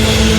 என்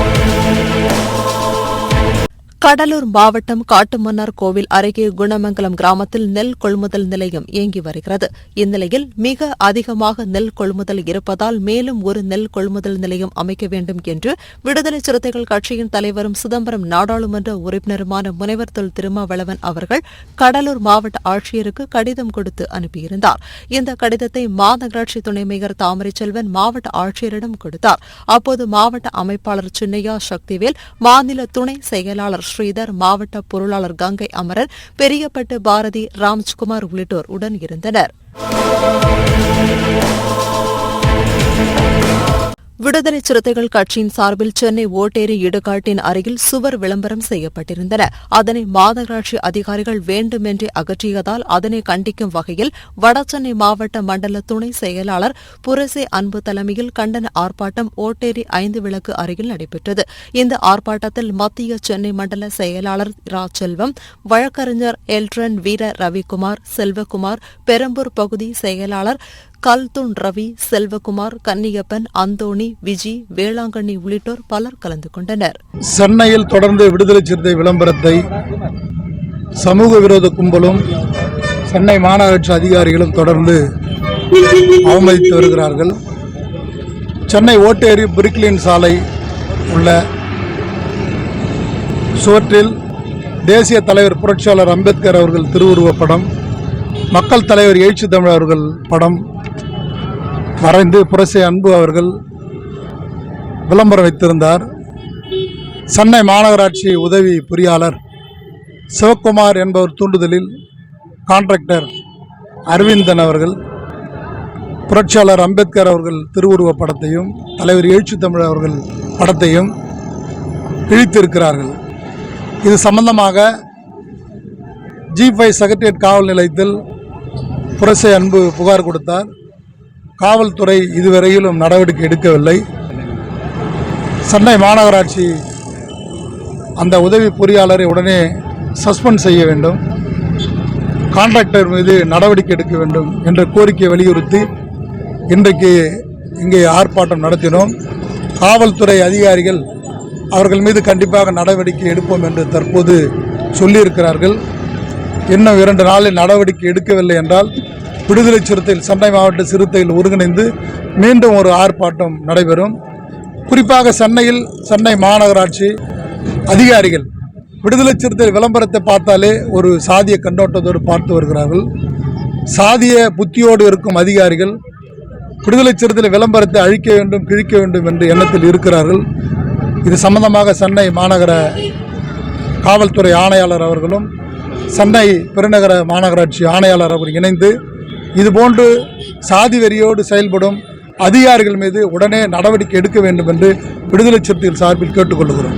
கடலூர் மாவட்டம் காட்டுமன்னார் கோவில் அருகே குணமங்கலம் கிராமத்தில் நெல் கொள்முதல் நிலையம் இயங்கி வருகிறது. இந்நிலையில் மிக அதிகமாக நெல் கொள்முதல் இருப்பதால் மேலும் ஒரு நெல் கொள்முதல் நிலையம் அமைக்க வேண்டும் என்று விடுதலை சிறுத்தைகள் கட்சியின் தலைவரும் சிதம்பரம் நாடாளுமன்ற உறுப்பினருமான முனைவர் தொல் திருமாவளவன் அவர்கள் கடலூர் மாவட்ட ஆட்சியருக்கு கடிதம் கொடுத்து அனுப்பியிருந்தார். இந்த கடிதத்தை மாநகராட்சி துணை மேயர் தாமரை செல்வன் மாவட்ட ஆட்சியரிடம் கொடுத்தார். அப்போது மாவட்ட அமைப்பாளர் சின்னையா சக்திவேல் மாநில துணை செயலாளர் ஸ்ரீதர் மாவட்ட பொருளாளர் கங்கை அமரன் பெரியப்பட்டு பாரதி ராம்ஜ்குமார் உள்ளிட்டோர் உடன் இருந்தனர். விடுதலை சிறுத்தைகள் கட்சியின் சார்பில் சென்னை ஓட்டேரி இடுகாட்டின் அருகில் சுவர் விளம்பரம் செய்யப்பட்டிருந்தன. அதனை மாநகராட்சி அதிகாரிகள் வேண்டுமென்றே அகற்றியதால் அதனை கண்டிக்கும் வகையில் வடசென்னை மாவட்ட மண்டல துணை செயலாளர் புரசே அன்பு தலைமையில் கண்டன ஆர்ப்பாட்டம் ஓட்டேரி ஐந்து விளக்கு அருகில் நடைபெற்றது. இந்த ஆர்ப்பாட்டத்தில் மத்திய சென்னை மண்டல செயலாளர் ரா செல்வம் வழக்கறிஞர் எல்ட்ரன் வீர ரவிக்குமார் செல்வகுமார் பெரம்பூர் பகுதி செயலாளர் கல்துன் ரவி செல்வகுமார் கன்னியப்பன் அந்தோணி விஜி வேளாங்கண்ணி உள்ளிட்டோர் பலர் கலந்து கொண்டனர். சென்னையில் தொடர்ந்து விடுதலை சிறுத்தை விளம்பரத்தை சமூக விரோத கும்பலும் சென்னை மாநகராட்சி அதிகாரிகளும் தொடர்ந்து அவமதித்து வருகிறார்கள். சென்னை ஓட்டேரி பிரிக்லின் சாலை உள்ள சுவற்றில் தேசிய தலைவர் புரட்சியாளர் அம்பேத்கர் அவர்கள் திருவுருவ படம் மக்கள் தலைவர் எழுச்சி தமிழ் அவர்கள் படம் வரைந்து புரசை அன்பு அவர்கள் விளம்பரம் வைத்திருந்தார். சென்னை மாநகராட்சி உதவி பொறியாளர் சிவக்குமார் என்பவர் தூண்டுதலில் கான்ட்ராக்டர் அரவிந்தன் அவர்கள் புரட்சியாளர் அம்பேத்கர் அவர்கள் திருவுருவப் படத்தையும் தலைவர் எழுச்சி தமிழ் அவர்கள் படத்தையும் இழித்திருக்கிறார்கள். இது சம்பந்தமாக ஜி ஃபைவ் செக்ரட்டரியேட் காவல் நிலையத்தில் புரசை அன்பு புகார் கொடுத்தார். காவல்துறை இதுவரையிலும் நடவடிக்கை எடுக்கவில்லை. சென்னை மாநகராட்சி அந்த உதவி பொறியாளரை உடனே சஸ்பெண்ட் செய்ய வேண்டும். கான்ட்ராக்டர் மீது நடவடிக்கை எடுக்க வேண்டும் என்ற கோரிக்கையை வலியுறுத்தி இன்றைக்கு இங்கே ஆர்ப்பாட்டம் நடத்தினோம். காவல்துறை அதிகாரிகள் அவர்கள் மீது கண்டிப்பாக நடவடிக்கை எடுப்போம் என்று தற்போது சொல்லியிருக்கிறார்கள். இன்னும் இரண்டு நாளில் நடவடிக்கை எடுக்கவில்லை என்றால் விடுதலை சிறுத்தைகள் சென்னை மாவட்ட சிறுத்தைகள் ஒருங்கிணைந்து மீண்டும் ஒரு ஆர்ப்பாட்டம் நடைபெறும். குறிப்பாக சென்னையில் சென்னை மாநகராட்சி அதிகாரிகள் விடுதலை சிறுத்தைகள் விளம்பரத்தை பார்த்தாலே ஒரு சாதிய கண்ணோட்டத்தோடு பார்த்து வருகிறார்கள். சாதிய புத்தியோடு இருக்கும் அதிகாரிகள் விடுதலை சிறுத்தைகள் விளம்பரத்தை அழிக்க வேண்டும் கிழிக்க வேண்டும் என்ற எண்ணத்தில் இருக்கிறார்கள். இது சம்பந்தமாக சென்னை மாநகர காவல்துறை ஆணையாளர் அவர்களும் சென்னை பெருநகர மாநகராட்சி ஆணையாளர் அவர் இணைந்து இதுபோன்று சாதி வெறியோடு செயல்படும் அதிகாரிகள் மீது உடனே நடவடிக்கை எடுக்க வேண்டும் என்று விடுதலை சிறுத்தைகள் சார்பில் கேட்டுக்கொள்கிறோம்.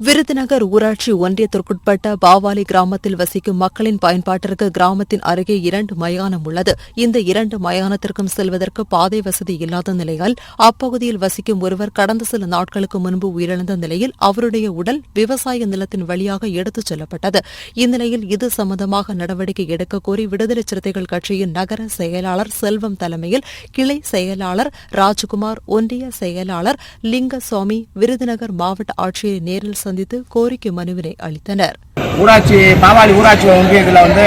விருதுநகர் ஊராட்சி ஒன்றியத்திற்குட்பட்ட பாவாலி கிராமத்தில் வசிக்கும் மக்களின் பயன்பாட்டிற்கு கிராமத்தின் அருகே இரண்டு மயானம் உள்ளது. இந்த இரண்டு மயானத்திற்கும் செல்வதற்கு பாதை வசதி இல்லாத நிலையால் அப்பகுதியில் வசிக்கும் ஒருவர் கடந்த சில நாட்களுக்கு முன்பு உயிரிழந்த நிலையில் அவருடைய உடல் விவசாய நிலத்தின் வழியாக எடுத்துச் செல்லப்பட்டது. இந்நிலையில் இது சம்பந்தமாக நடவடிக்கை எடுக்க கோரி விடுதலை சிறுத்தைகள் கட்சியின் நகர செயலாளர் செல்வம் தலைமையில் கிளை செயலாளர் ராஜ்குமார் ஒன்றிய செயலாளர் லிங்கசுவாமி விருதுநகர் மாவட்ட ஆட்சியரை நேரில் சந்தித்து கோரிக்கை மனுவினை அளித்தனர். ஊராட்சி பாவாளி ஊராட்சி ஒன்றியத்தில் வந்து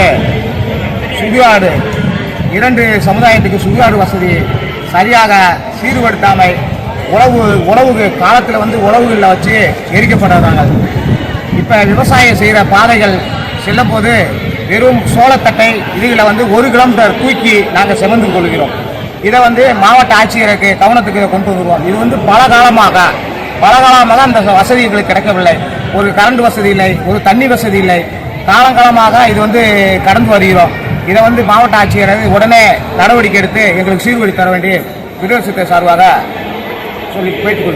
சுடுகாடு இரண்டு சமுதாயத்துக்கு சுடுகாடு வசதி சரியாக சீர்படுத்தாமை உழவு உழவுக்கு காலத்தில் வந்து உழவுகளில் வச்சு எரிக்கப்படுறாங்க இப்போ விவசாயம் செய்கிற பாதைகள் செல்லும்போது வெறும் சோளத்தட்டை இதுகளை வந்து ஒரு கிலோமீட்டர் தூக்கி நாங்கள் சுமந்து கொள்கிறோம். இதை வந்து மாவட்ட ஆட்சியருக்கு கவனத்துக்கு கொண்டு வருவோம். இது வந்து பல காலமாக பல காலமாக அந்த வசதி எங்களுக்கு கிடைக்கவில்லை. ஒரு கரண்ட் வசதி இல்லை ஒரு தண்ணி வசதி இல்லை. காலங்காலமாக இது வந்து கடந்து வருகிறோம். இதை வந்து மாவட்ட ஆட்சியர் உடனே நடவடிக்கை எடுத்து எங்களுக்கு சீர்வழி தர வேண்டிய விரோசத்தை சார்பாக சொல்லி கேட்டுக்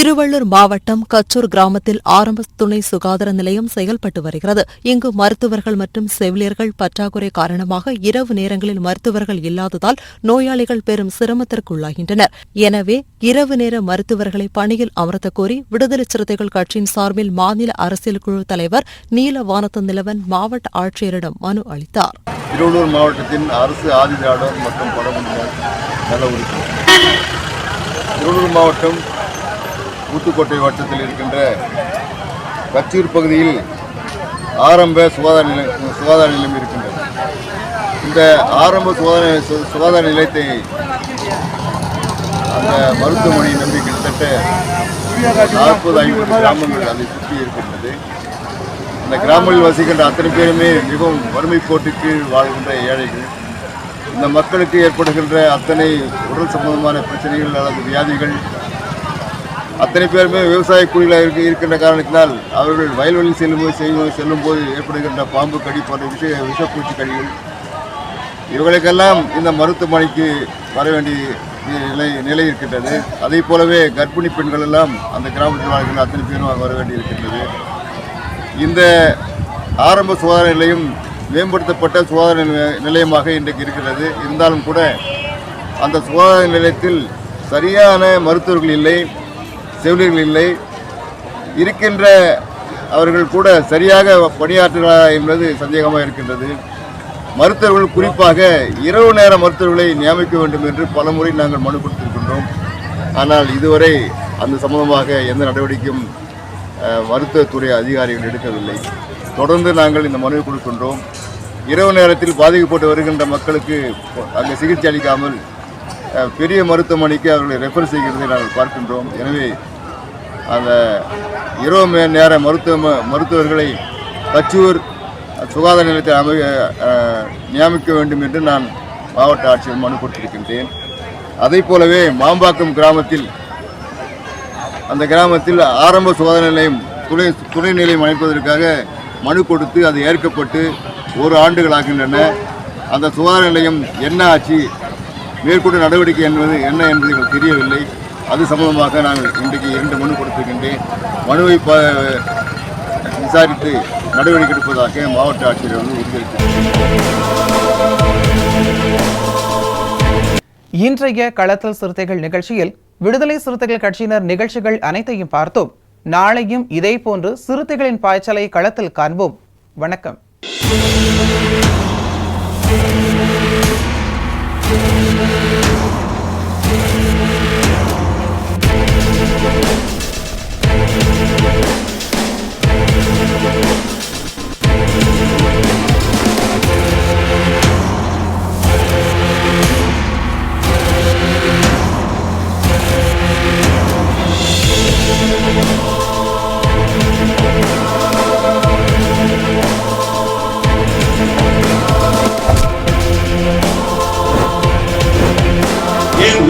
திருவள்ளூர் மாவட்டம் கச்சூர் கிராமத்தில் ஆரம்ப துணை சுகாதார நிலையம் செயல்பட்டு வருகிறது. இங்கு மருத்துவர்கள் மற்றும் செவிலியர்கள் பற்றாக்குறை காரணமாக இரவு நேரங்களில் மருத்துவர்கள் இல்லாததால் நோயாளிகள் பெரும் சிரமத்திற்குள்ளாகின்றனர். எனவே இரவு நேர மருத்துவர்களை பணியில் அமர்த்த கோரி விடுதலை சிறுத்தைகள் கட்சியின் சார்பில் மாநில அரசியல் குழு தலைவர் நீல வானத்த நிலவன் மாவட்ட ஆட்சியரிடம் மனு அளித்தார். திருவள்ளூர் மாவட்டத்தின் அரசு ஆதிதிராவிடர் மற்றும் பழங்குடியினர் நல திருவள்ளூர் மாவட்டம் ஊத்துக்கோட்டை வட்டத்தில் இருக்கின்ற கச்சூர் பகுதியில் ஆரம்ப சுகாதார நிலையம் சுகாதார நிலையம் இருக்கின்றது. இந்த ஆரம்ப சுகாதார சுகாதார நிலையத்தை அந்த மருத்துவமனை நம்பி கிட்டத்தட்ட நாற்பது ஐம்பது கிராமங்கள் அதை சுற்றி இருக்கின்றது. அந்த கிராமங்களில் வசிக்கின்ற அத்தனை பேருமே மிகவும் வறுமை போட்டுக்கு வாழ்கின்ற ஏழைகள். இந்த மக்களுக்கு ஏற்படுகின்ற அத்தனை உடல் சம்பந்தமான பிரச்சனைகள் அல்லது வியாதிகள் அத்தனை பேருமே விவசாய கூலிகளாக இருக்க இருக்கின்ற காரணத்தினால் அவர்கள் வயல்வெளியில் செல்லும் செய்யும் செல்லும்போது ஏற்படுகின்ற பாம்பு கடி போன்ற விஷய விஷப்பூச்சி கடிகள். இவர்களுக்கெல்லாம் இந்த மருத்துவமனைக்கு வர வேண்டிய நிலை நிலை இருக்கின்றது. அதே போலவே கர்ப்பிணி பெண்கள் எல்லாம் அந்த கிராமத்தில் வாழ்கின்ற அத்தனை பேரும் வர வேண்டி இருக்கின்றது. இந்த ஆரம்ப சுகாதார நிலையம் மேம்படுத்தப்பட்ட சுகாதார நிலையமாக இன்றைக்கு இருக்கிறது. இருந்தாலும் கூட அந்த சுகாதார நிலையத்தில் சரியான மருத்துவர்கள் இல்லை. செவிலியர்கள் இல்லை. இருக்கின்ற அவர்கள் கூட சரியாக பணியாற்றுகிறாரா என்பது சந்தேகமாக இருக்கின்றது. மருத்துவர்கள் குறிப்பாக இரவு நேர மருத்துவர்களை நியமிக்க வேண்டும் என்று பலமுறை நாங்கள் மனு கொடுத்திருக்கின்றோம். ஆனால் இதுவரை அந்த சம்பந்தமாக எந்த நடவடிக்கையும் மருத்துவத்துறை அதிகாரிகள் எடுக்கவில்லை. தொடர்ந்து நாங்கள் இந்த மனுவை கொடுக்கின்றோம். இரவு நேரத்தில் பாதிக்கப்பட்டு வருகின்ற மக்களுக்கு அங்கே சிகிச்சை அளிக்காமல் பெரிய மருத்துவமனைக்கு அவர்களை ரெஃபர் செய்கிறதை நாங்கள் பார்க்கின்றோம். எனவே அந்த இரவு நேர மருத்துவ மருத்துவர்களை கச்சூர் சுகாதார நிலையத்தை அமை நியமிக்க வேண்டும் என்று நான் மாவட்ட ஆட்சியர் மனு கொடுத்திருக்கின்றேன். அதை போலவே மாம்பாக்கம் கிராமத்தில் அந்த கிராமத்தில் ஆரம்ப சுகாதார நிலையம் துணை துணை நிலையம் அமைப்பதற்காக மனு கொடுத்து அது ஏற்கப்பட்டு ஒரு ஆண்டுகளாகின்றன அந்த சுகாதார நிலையம் என்ன ஆச்சு மேற்கொண்டு நடவடிக்கை என்பது என்ன என்பது எங்களுக்கு தெரியவில்லை. அது சம்பந்தமாக நாங்கள் இன்றைக்கு இரண்டு மனு கொடுத்திருக்கின்றேன். மனுவை ப விசாரித்து நடவடிக்கை எடுப்பதாக மாவட்ட ஆட்சியர் வந்து உறுதியளித்தார் இன்றைய களத்தல் சிறுத்தைகள் நிகழ்ச்சியில் விடுதலை சிறுத்தைகள் கட்சியினர் நிகழ்ச்சிகள் அனைத்தையும் பார்த்தோம். நாளையும் இதேபோன்று சிறுத்தைகளின் பாய்ச்சலை களத்தில் காண்போம். வணக்கம்.